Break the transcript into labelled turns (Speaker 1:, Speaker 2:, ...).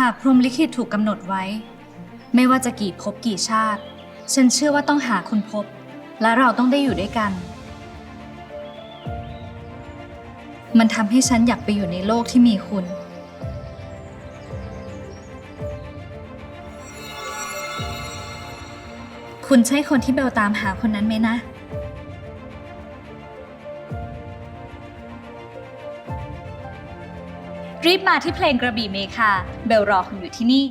Speaker 1: หากพรหมลิขิตถูกกำหนดไว้ ไม่ว่าจะกี่ภพกี่ชาติ ฉันเชื่อว่าต้องหาคุณพบ และเราต้องได้อยู่ด้วยกัน มันทำให้ฉันอยากไปอยู่ในโลกที่มีคุณ คุณใช่คนที่เบลตามหาคนนั้นไหมนะ รีบมาที่เพลงกระบี่เมคาเบลรอคุณอยู่ที่นี่